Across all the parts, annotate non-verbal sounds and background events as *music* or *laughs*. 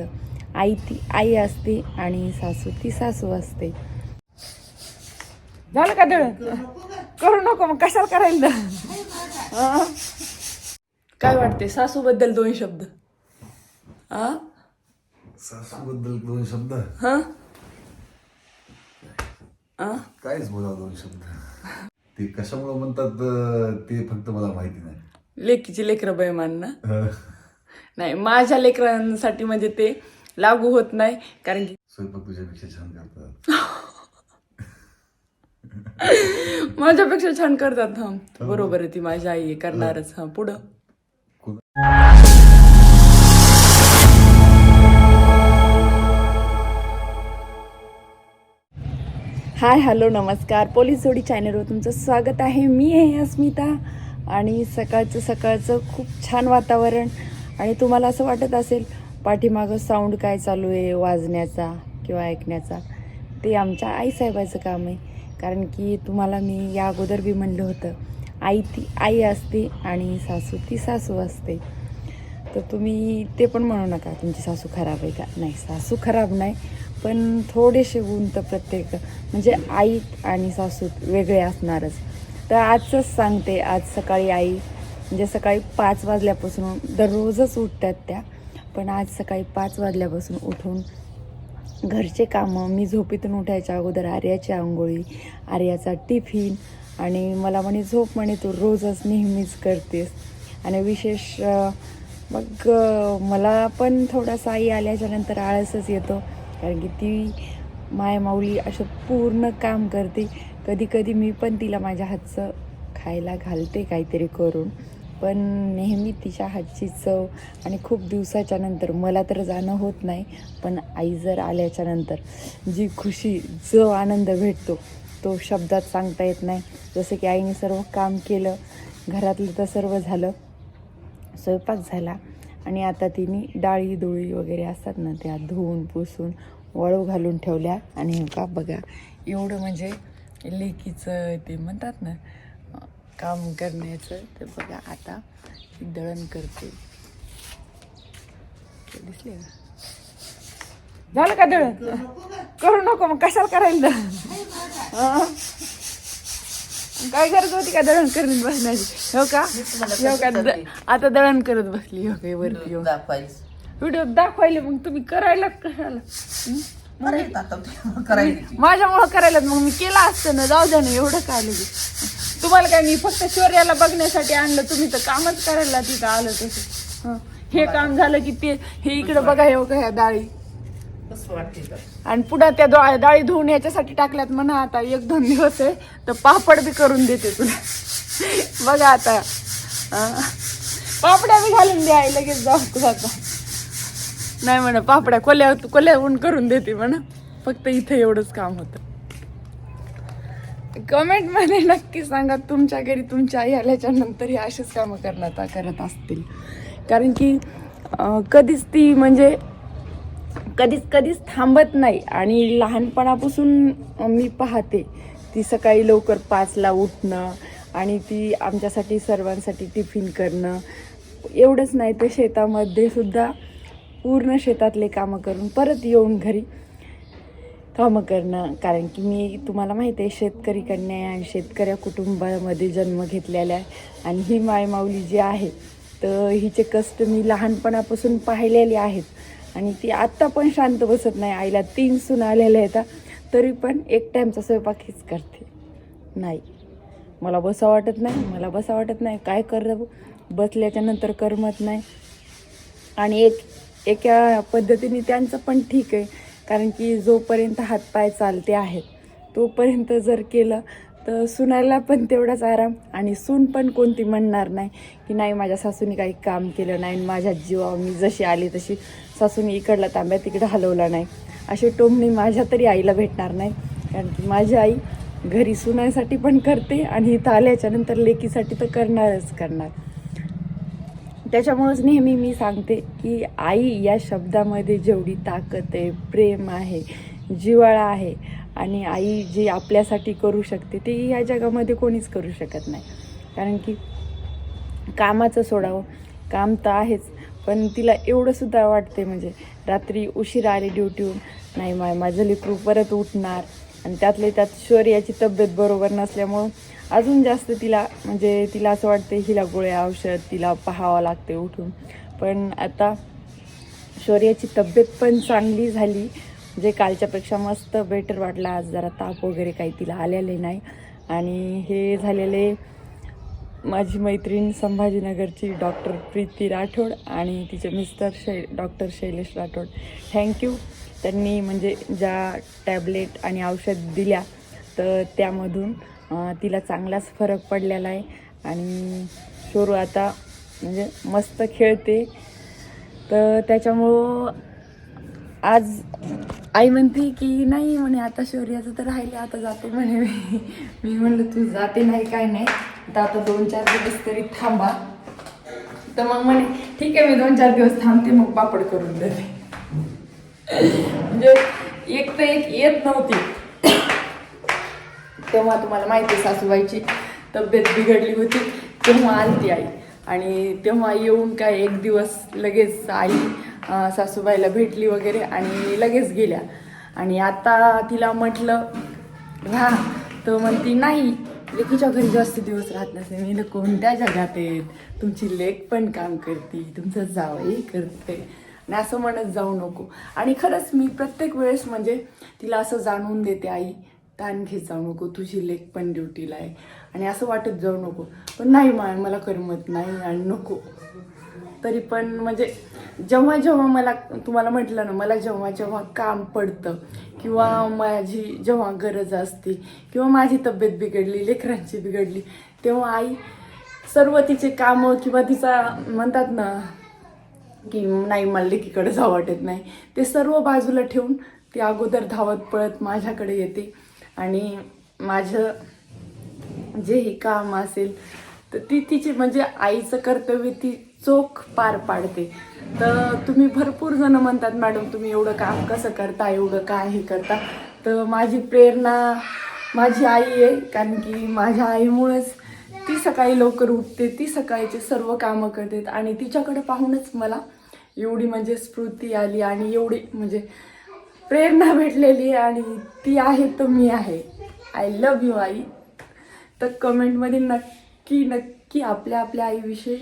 असतं. आई ती आई असते आणि सासू ती सासू असते. झालं का दळण? करू नको मग कशाला करायला? काय वाटते सासू बद्दल दोन शब्द. हा? सासूबद्दल दोन शब्द? हा? कायच बोला दोन शब्द. ते कशामुळे म्हणतात ते फक्त मला माहिती नाही. लेकीची लेकरं बैमान ना नाही माझ्या लेकरांसाठी म्हणजे ते लागू होत नाही कारण की स्वयंपाक तुझ्यापेक्षा छान करतात. *laughs* माझ्यापेक्षा छान करतात हा. बरोबर आहे ती माझी आई आहे करणारच हा पुढं. हाय हॅलो नमस्कार. पोलीस जोडी चॅनलवर तुमचं स्वागत आहे. मी आहे अस्मिता आणि सकाळचं सकाळचं खूप छान वातावरण. आणि तुम्हाला असं वाटत असेल पाठीमागं साऊंड काय चालू आहे वाजण्याचा किंवा ऐकण्याचा ते आमच्या आईसाहेबाचं काम आहे. कारण की तुम्हाला मी या अगोदर बी म्हणलं होतं आई ती आई असते आणि सासू ती सासू असते. तर तुम्ही ते पण म्हणू नका तुमची सासू खराब आहे का? नाही सासू खराब नाही पण थोडेसे गुण तर प्रत्येक म्हणजे आई आणि सासू वेगळे असणारच. तर आजचंच सांगते आज सकाळी आई म्हणजे सकाळी पाच वाजल्यापासून दररोजच उठतात त्या पण आज सकाळी पाच वाजल्यापासून उठून घरचे कामं मी झोपेतून उठायच्या अगोदर आर्याची आंघोळी आर्याचा टिफिन आणि मला म्हणे झोप म्हणे तू रोजच नेहमीच करतेस. आणि विशेष मग मला पण थोडासा आई आल्याच्यानंतर आळसच येतो कारण की ती मायमाऊली असं पूर्ण काम करते. कधी कधी मी पण तिला माझ्या हातचं खायला घालते काहीतरी करून. पण नेहमी तिच्या हातची चव आणि खूप दिवसाच्या नंतर मला तर जाणं होत नाही पण आई जर आल्याच्यानंतर जी खुशी जो आनंद भेटतो तो शब्दात सांगता येत नाही. जसं की आईने सर्व काम केलं घरातलं तर सर्व झालं स्वयंपाक झाला आणि आता तिने डाळी डोळी वगैरे असतात ना त्या धुवून पुसून वाळू घालून ठेवल्या. आणि का बघा एवढं म्हणजे लेकीचं ते म्हणतात ना काम करण्याचं ते बघा आता ही दळण करते. दिसले का? झालं का दळण? करू नको मग कशाला करायला दळण? हं? काय गरज होती का दळण करत बसण्याची? हो का? हो का? द- आता दळण करत बसली हो काय वरती येऊन व्हिडिओ दाखवायले मग तुम्ही करायला कशाला? हं? माझ्यामुळं करायला मग मी केला असतं ना जाऊ द्या ना एवढं काय लगेच. तुम्हाला काय मी फक्त शौर्याला बघण्यासाठी आणलं. तुम्ही तर कामच करायला तिथं आलं तसं. हं. हे काम झालं की ते हे इकडं बघा हे बघा ह्या डाळी. आणि पुन्हा त्या डा- डाळी धुवून याच्यासाठी टाकल्यात म्हणा आता एक दोन दिवस आहे तर पापड बी करून देते तुला. बघा आता. पापड्या बी घालून द्या आई लगेच जाऊ तुला आता. नाही म्हणा पापड्या कोल्या कोल्याहून करून देते म्हणा. फक्त इथं एवढंच काम होतं. कमेंटमध्ये नक्की सांगा तुमच्या घरी तुमच्या आई आल्याच्यानंतर हे असेच कामं करण्यात करत असतील? कारण की कधीच ती म्हणजे कधीच कधीच थांबत नाही. आणि लहानपणापासून मी पाहते ती सकाळी लवकर पाचला उठणं आणि ती आमच्यासाठी सर्वांसाठी टिफिन करणं. एवढंच नाही तर शेतामध्ये सुद्धा पूर्ण शेतातले कामं करून परत येऊन घरी कामं करणं कारण की मी तुम्हाला माहिती आहे शेतकरी कन्या आहे आणि शेतकऱ्या कुटुंबामध्ये जन्म घेतलेला आहे. आणि ही मायमाऊली जी आहे तर हिचे कष्ट मी लहानपणापासून पाहिलेले आहेत. आणि ती आत्ता पण शांत बसत नाही. आईला तीन सून आलेल्या आहेत. तरी पण एक टाईमचा स्वयंपाक हीच करते. नाही. मला बसा वाटत नाही. मला बसा वाटत नाही. काय कर बसल्याच्या नंतर करमत नाही. आणि एक एका पद्धतीने त्यांचं पण ठीक आहे. कारण की जोपर्यंत हातपाय चालते आहेत तोपर्यंत जर केलं तर सुनायला पण तेवढाच आराम आणि सून पण कोणती म्हणणार नाही की नाही माझ्या सासूने काही काम केलं नाही माझ्या जीवा मी जशी आली तशी सासूने इकडला तांब्या तिकडं हलवला नाही. असे टोमणे माझ्या तरी आईला भेटणार नाही. कारण की माझी आई घरी सुनायसाठी पण करते आणि इथं आल्याच्यानंतर लेकीसाठी तर करणारच करणार. त्याच्यामुळंच नेहमी मी सांगते की आई या शब्दामध्ये जेवढी ताकद आहे प्रेम आहे जिव्हाळा आहे आणि आई जी आपल्यासाठी करू शकते ते या जगामध्ये कोणीच करू शकत नाही. कारण की कामाचं सोडावं काम तर आहेच पण तिला एवढंसुद्धा वाटते म्हणजे रात्री उशिरा आली ड्युटीहून नाही माय माझं लेकरू परत उठणार आणि त्यातले त्यात शौर्याची तब्येत बरोबर नसल्यामुळं अजून जास्त तिला म्हणजे तिला असं वाटते हिला गोळ्या औषध तिला पाहावं लागते उठून. पण आता शौर्याची तब्येत पण चांगली झाली. म्हणजे कालच्यापेक्षा मस्त बेटर वाटला. आज जरा ताप वगैरे काही तिला आलेले नाही. आणि हे झालेले माझी मैत्रीण संभाजीनगरची डॉक्टर प्रीती राठोड आणि तिचे मिस्टर शै डॉक्टर शैलेश राठोड. थँक्यू त्यांनी म्हणजे ज्या टॅबलेट आणि औषध दिल्या तर त्यामधून तिला चांगलाच फरक पडलेला आहे. आणि शोरू आता म्हणजे मस्त खेळते. तर त्याच्यामुळं आज आई म्हणते की नाही म्हणे आता शौर्याचं तर राहिले आता जाते म्हणे मी. *laughs* मी म्हणलं तू जाते नाही काय नाही. तर आता दोन चार दिवस तरी थांबा. तर मग म्हणे ठीक आहे मी दोन चार दिवस थांबते मग पापड करून देते. *laughs* म्हणजे एक तर एक येत नव्हती. तेव्हा तुम्हाला माहिती आहे सासूबाईची तब्येत बिघडली होती. तेव्हा आलती आई. आणि तेव्हा येऊन काय एक दिवस लगेच आई सासूबाईला भेटली वगैरे आणि लगेच गेल्या. आणि आता तिला म्हटलं राहा तर म्हणती नाही लेकीच्या घरी जास्त दिवस राहत नसते. मी तर कोणत्या जगात आहेत तुमची लेक पण काम करते तुमचं जावई करते. आणि असं म्हणत जाऊ नको. आणि खरंच मी प्रत्येक वेळेस म्हणजे तिला असं जाणून देते आई ताण घेत जाऊ नको तुझी लेख पण ड्युटीला आहे. आणि असं वाटत जाऊ नको. पण नाही मा मला करमत नाही आणि नको. तरी पण म्हणजे जेव्हा जेव्हा मला तुम्हाला म्हटलं ना मला जेव्हा जेव्हा काम पडतं किंवा माझी जेव्हा गरज असते किंवा माझी तब्येत बिघडली लेकरांची बिघडली तेव्हा आई सर्व तिचे कामं किंवा तिचा म्हणतात ना की नाही मला लेकीकडे जावं वाटत नाही. ते सर्व बाजूला ठेवून ती अगोदर धावत पळत माझ्याकडे येते. आणि माझं जेही काम असेल तर ती तिची म्हणजे आईचं कर्तव्य ती चोख पार पाडते. तर तुम्ही भरपूर जण म्हणतात मॅडम तुम्ही एवढं काम कसं करता? एवढं काय हे करता? तर माझी प्रेरणा माझी आई आहे कारण की माझ्या आईमुळेच ती सकाळी लवकर उठते ती सकाळचे सर्व कामं करते आणि तिच्याकडे पाहूनच मला एवढी म्हणजे स्फूर्ती आली आणि एवढी म्हणजे प्रेरणा भेटलेली आहे आणि ती आहे तर मी आहे. आय लव्ह यू आई. तर कमेंटमध्ये नक्की नक्की आपल्या आपल्या आईविषयी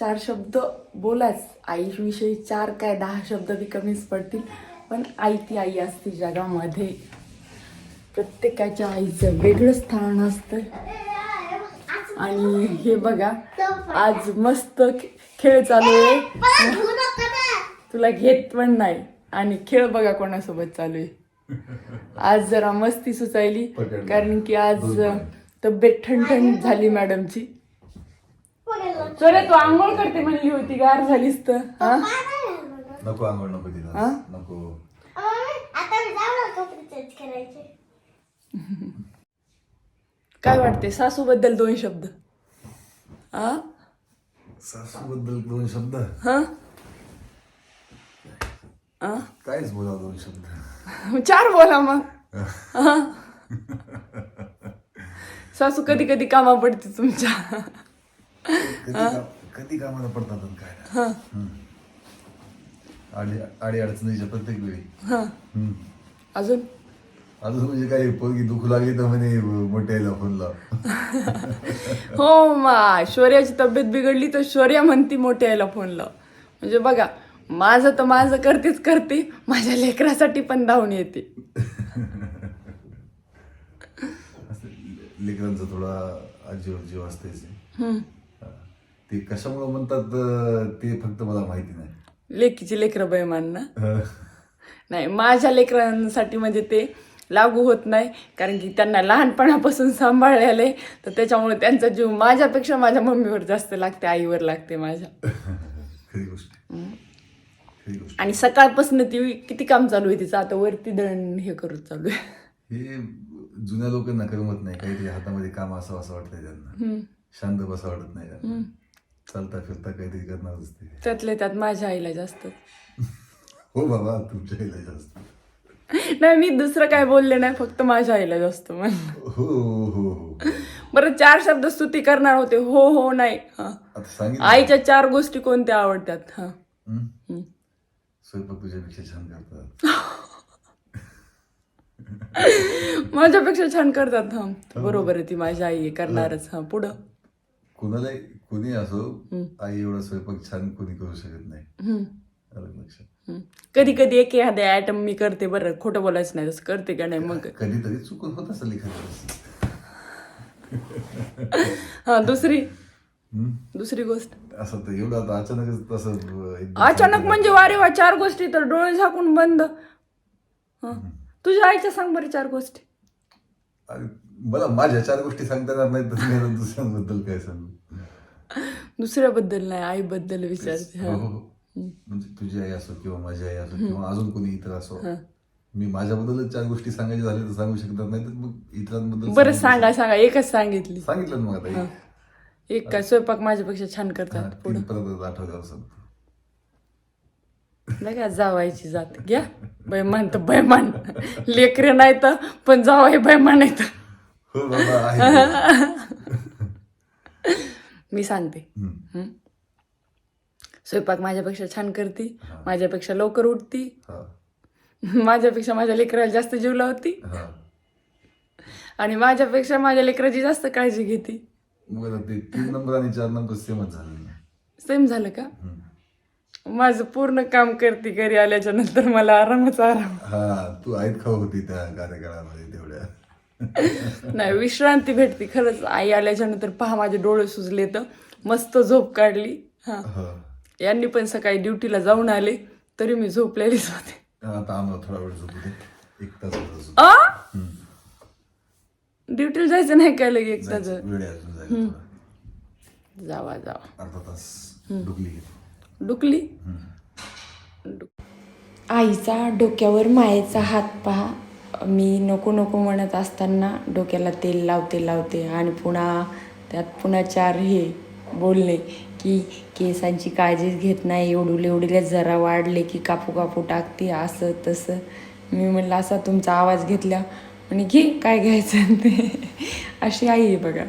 चार शब्द बोलाच. आईविषयी चार काय दहा शब्द बी कमीच पडतील. पण आई ती आई असते जगामध्ये. प्रत्येकाच्या आईचं वेगळं स्थान असतं. आणि हे बघा आज मस्त खेळ चालू आहे. तुला घेत पण नाही. आणि खेळ बघा कोणासोबत चालू आहे. आज जरा मस्ती सुचायली. कारण की आज तब्येत ठणठणीत झाली मॅडमची. चोरे तू आंघोळ करते म्हणली होती गार झालीस तर. हा? नको आंघोळ नको? तिला. नको. काय वाटते सासू बद्दल दोन शब्द. हा? सासूबद्दल दोन शब्द? हा? हा? कायच बोला दोन शब्द. चार बोला मग. *laughs* हा? सासू कधी कधी कामा पडते तुमच्या. कधी कामाला पडतात आणि काय. आडी आडी अडचणीच्या प्रत्येक वेळी. हा. हम्म. अजून? अजून म्हणजे काही पोरगी दुखू लागली तर म्हणे मोठ्याला फोन लाव. हो मा शौर्याची तब्येत बिघडली तर शौर्या म्हणती मोठ्या आईला फोन लाव. म्हणजे बघा माझं तर माझं करतेच करते. माझ्या लेकरासाठी पण धावून येते. लेकरांचा थोडा आजीव जीव असतेच हम्म. ते कशामुळे म्हणतात अं, ते फक्त मला माहिती नाही. लेकीची लेकरं बैमान ना? नाही माझ्या लेकरांसाठी म्हणजे ते लागू होत नाही. कारण की त्यांना लहानपणापासून सांभाळलेले. तर त्याच्यामुळे त्यांचा जीव माझ्यापेक्षा माझ्या मम्मीवर जास्त लागते आईवर लागते माझ्या. खरी गोष्ट खरी गोष्ट आणि सकाळपासून ती किती काम चालू आहे तिचं? आता वरती दळण हे करत चालू आहे. हे जुन्या लोकांना करमत नाही. काहीतरी हातामध्ये काम असावं असं वाटतंय त्यांना. शांत बसा वाटत नाही त्यांना. चालता फिरता काहीतरी करणारच असते. त्यातले त्यात माझ्या आईला जास्त. हो बाबा तुमच्या आईला जास्त. नाही मी दुसरं काय बोलले नाही फक्त माझ्या आईला जास्त म्हणलं. हो हो हो. हो बरं चार शब्द स्तुती करणार होते. हो हो नाही. हा. आता सांगितलं. आईच्या चार गोष्टी कोणत्या आवडतात? हा. हं? हं. स्वयंपाक तुझ्यापेक्षा छान करतात *laughs* माझ्यापेक्षा छान करतात हा बरोबर आहे ती माझी आई आहे करणारच हा पुढं कुणालाही कुणी असो हं. आई एवढा स्वयंपाक छान कोणी करू शकत नाही हम्म. आलं लक्षात हम्म. कधी कधी एक एखाद्या आयटम मी करते बरं खोटं बोलायचं नाही तसं करते का नाही मग *laughs* कधीतरी चुकून होत असेल एखाद्या वेळेस. हा दुसरी हं? दुसरी गोष्ट. असं तर एवढं आता अचानकच तसं अचानक म्हणजे वारे वा चार गोष्टी तर डोळे झाकून बंद. हा. तुझ्या आईच्या सांग बरं चार गोष्टी. अरे, मला माझ्या चार गोष्टी सांगता येणार नाही तर दुसऱ्यांबद्दल काय सांगू? दुसऱ्याबद्दल नाही आईबद्दल विचारते हो, हा. हो. म्हणजे तुझी आई असो किंवा माझी आई असो किंवा अजून कोणी इतर असो मी माझ्याबद्दलच चार गोष्टी सांगायच्या झाल्या तर सांगू शकणार नाही तर मग इतरांबद्दल बरं सांगू सांगा एकच सांगितली. शकतो. सांगितलं मग आता एक. काय स्वयंपाक माझ्यापेक्षा छान करतात पुढं. नाही का जावायची जात. घ्या. बैमान तर बैमान लेकरे नाही तर पण जावाय बैमान नाही तर. हो आहे *laughs* मी सांगते? स्वयंपाक माझ्यापेक्षा छान करती माझ्यापेक्षा लवकर उठती. माझ्यापेक्षा माझ्या लेकराला जास्त जीव लावती. आणि माझ्यापेक्षा माझ्या लेकराची जास्त काळजी घेते. मग ते तीन नंबर आणि चार नंबर सेमच झाले सेम झालं का. माझं पूर्ण काम करते घरी आल्याच्यानंतर मला आरामच आराम. हा तू आईत खाऊ होती त्या कार्यकाळामध्ये तेवढ्या? नाही विश्रांती भेटते खरंच. आई आल्याच्यानंतर पहा माझे डोळे सुजले तर. मस्त झोप काढली. हा. यांनी पण सकाळी ड्युटीला जाऊन आले तरी मी झोपलेलीच होते. आता आम्हाला थोडा वेळ झोपू एक तास. ड्युटीला जायचं नाही काय लगे एक तास जायला. जावा जावा. अर्धा तास घेतो डुकली? आईचा डोक्यावर मायेचा हात पहा. मी नको नको म्हणत असताना डोक्याला तेल लावते लावते आणि पुन्हा त्यात पुन्हा चार हे बोलणे की केसांची काळजीच घेत नाही. एवढुले एवढीले जरा वाढले की कापू कापू टाकते. असं तसं. मी म्हणलं असा तुमचा आवाज घेतला. आणि घे काय घ्यायचं ते? अशी आई आहे बघा.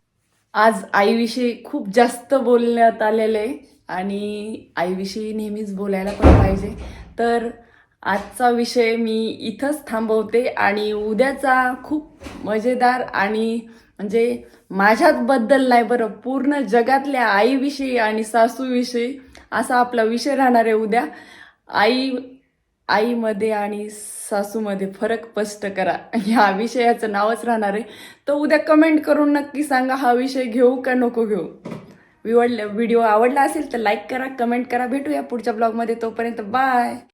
आज आईविषयी खूप जास्त बोलण्यात आलेलं आहे आणि आईविषयी नेहमीच बोलायला पण पाहिजे. तर आजचा विषय मी इथंच थांबवते आणि उद्याचा खूप मजेदार आणि म्हणजे माझ्याच बद्दल नाही बरं पूर्ण जगातल्या आईविषयी आणि सासूविषयी असा आपला विषय राहणार आहे उद्या. आई आईमध्ये आणि सासूमध्ये फरक स्पष्ट करा. ह्या विषयाचं नावच राहणार आहे. तर उद्या कमेंट करून नक्की सांगा हा विषय घेऊ का नको घेऊ. विवडलं व्हिडिओ आवडला असेल तर लाईक करा कमेंट करा. भेटूया पुढच्या ब्लॉगमध्ये तोपर्यंत बाय